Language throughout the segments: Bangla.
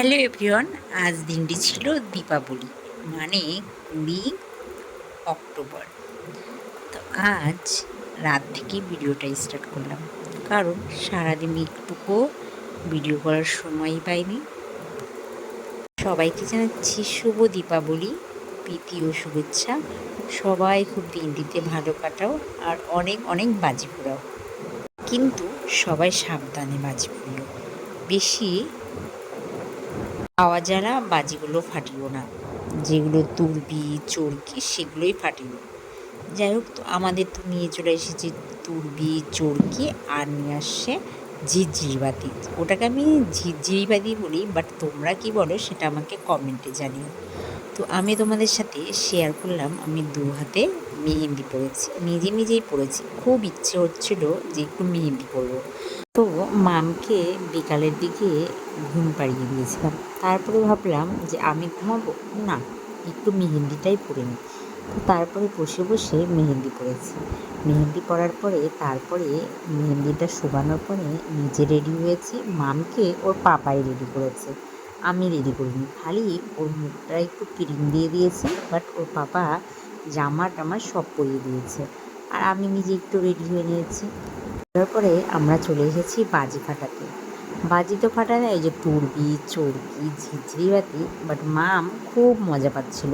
হ্যালো এভরিওয়ান, আজ দিনটি ছিল দীপাবলি মানে কুড়ি অক্টোবর। তো আজ রাত থেকে ভিডিওটা স্টার্ট করলাম, কারণ সারাদিন একটুকু ভিডিও করার সময়ই পাইনি। সবাইকে জানাচ্ছি শুভ দীপাবলি, প্রীতি ও শুভেচ্ছা। সবাই খুব দিনটিতে ভালো কাটাও, আর অনেক অনেক বাজি পোড়াও। কিন্তু সবাই সাবধানে বাজি পুড়িও। বেশি পাওয়া যারা বাজিগুলো ফাটিও না। যেগুলো তুরবি চরকি সেগুলোই ফাটিও যাই হোক, তো আমাদের তো নিয়ে চলে এসেছে তুরবি চরকি আর নিয়ে আসছে ঝিরঝিরি বাতি ওটাকে আমি ঝিরঝিরি বাতি বলি বাট তোমরা কি বলো সেটা আমাকে কমেন্টে জানিও। তো আমি তোমাদের সাথে শেয়ার করলাম, আমি দু হাতে মেহেন্দি পরেছি নিজে নিজেই পরেছি। খুব ইচ্ছে হচ্ছিল যে একটু মেহেন্দি পরবো। তো মামকে বিকালের দিকে ঘুম পাড়িয়ে দিয়েছিলাম। তারপরে ভাবলাম যে আমি ঘুমাবো? না, একটু মেহেন্দিটাই পরে নিই। তো তারপরে বসে বসে মেহেন্দি পরেছি। মেহেন্দি পরার পরে তারপরে মেহেন্দিটা শোবানোর পরে নিজে রেডি হয়েছি। মামকে ওর পাপাই রেডি করেছে। আমি রেডি করিনি। খালি ওর মুখটা একটু ক্রিম দিয়ে দিয়েছি বাট ওর পাপা জামা টামা সব পরিয়ে দিয়েছে। আর আমি নিজে একটু রেডি হয়ে নিয়েছি। তারপরে আমরা চলে এসেছি বাজি ফাটাতে। বাজি তো ফাটা যায় ওই যে তুরবি চর্বি ঝিঝিরি বাতি বাট মাম খুব মজা পাচ্ছিল।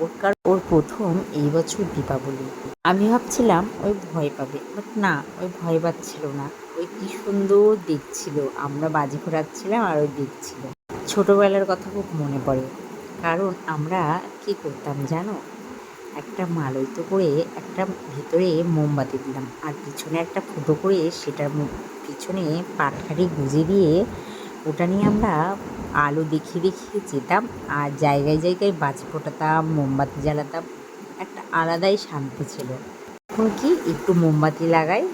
ওর কার ওর প্রথম এই বছর দীপাবলি। আমি ভাবছিলাম, ওই ভয় পাবে বাট না, ওই ভয় পাচ্ছিল না। ওই কি সুন্দর দেখছিল। আমরা বাজি ফোটাচ্ছিলাম আর ওই দেখছিল। ছোটোবেলার কথা খুব মনে পড়ে। কারণ আমরা কি করতাম জানো? একটা মালইতো করে একটা ভিতরে মোমবাতি দিলাম। আর পিছনে একটা ফুটো করে সেটার পিছনে পাটকাঠি গুঁজে দিয়ে ওটা নিয়ে আমরা আলো দেখিয়ে দেখিয়ে যেতাম আর জায়গায় জায়গায় বাজি ফোটাতাম, মোমবাতি জ্বালাতাম। একটা আলাদাই শান্তি ছিল। এখন কি একটু মোমবাতি লাগাই,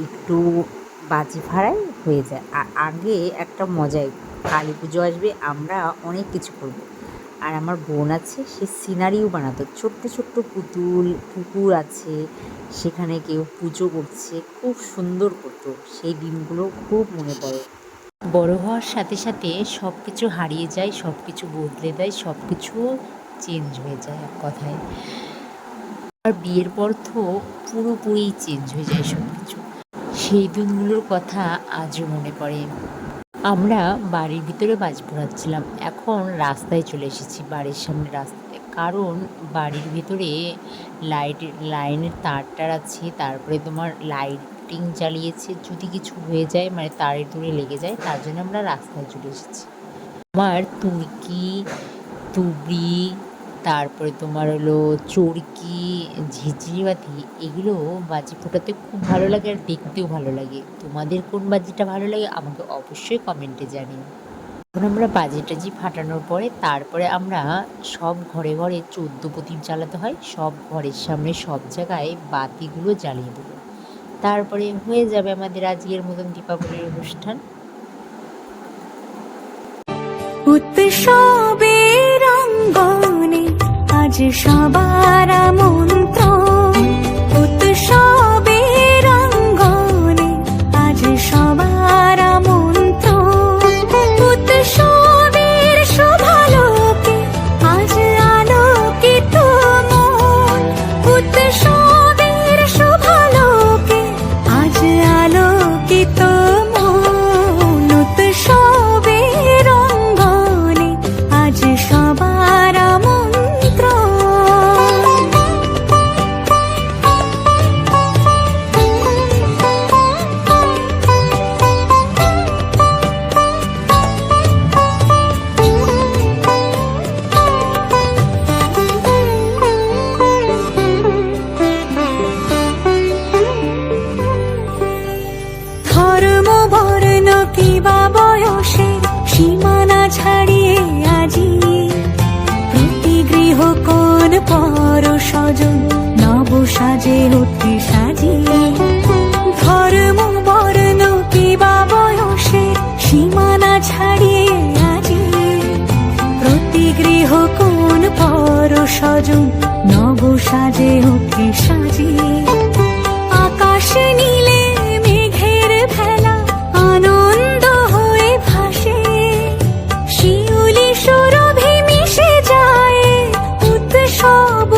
একটু বাজি ফাড়াই হয়ে যায়। আর আগে একটা মজাই, কালী পুজো আসবে, আমরা অনেক কিছু করব। আর আমার বোন আছে, সে সিনারিও বানাতো। ছোট্ট ছোট্ট পুতুল, পুকুর আছে, সেখানে কেউ পুজো করছে, খুব সুন্দর করতো। সেই দিনগুলো খুব মনে পড়ে। বড় হওয়ার সাথে সাথে সব কিছু হারিয়ে যায় সব কিছু বদলে দেয় সব কিছু চেঞ্জ হয়ে যায় এক কথায়। আর বিয়ের পর তো পুরোপুরি চেঞ্জ হয়ে যায় সব কিছু সেই দিনগুলোর কথা আজও মনে পড়ে। আমরা বাড়ির ভিতরে বাজ পোড়াচ্ছিলাম এখন রাস্তায় চলে এসেছি বাড়ির সামনে রাস্তায়। কারণ বাড়ির ভিতরে লাইট, লাইনের তার টার আছে, তারপরে তোমার লাইটিং জ্বালিয়েছে। যদি কিছু হয়ে যায় মানে তারের দূরে লেগে যায়, তার জন্য আমরা রাস্তায় চলে এসেছি। আমার তুর্কি, তুবড়ি তারপরে তোমার হলো চরকি ঝিঝিরি বাতি এগুলো বাজি ফোটাতে খুব ভালো লাগে আর দেখতেও ভালো লাগে। তোমাদের কোন বাজিটা ভালো লাগে আমাকে অবশ্যই কমেন্টে জানিও। এখন আমরা বাজি টাজি ফাটানোর পরে তারপরে আমরা সব ঘরে ঘরে চোদ্দ প্রদীপ জ্বালাতে হয়, সব ঘরের সামনে সব জায়গায় বাতিগুলো জ্বালিয়ে দেবো। তারপরে হয়ে যাবে আমাদের আজকের মতন দীপাবলির অনুষ্ঠান। উৎসবের অঙ্গনে আজ সবার পর সজন নব সাজে অতি bağ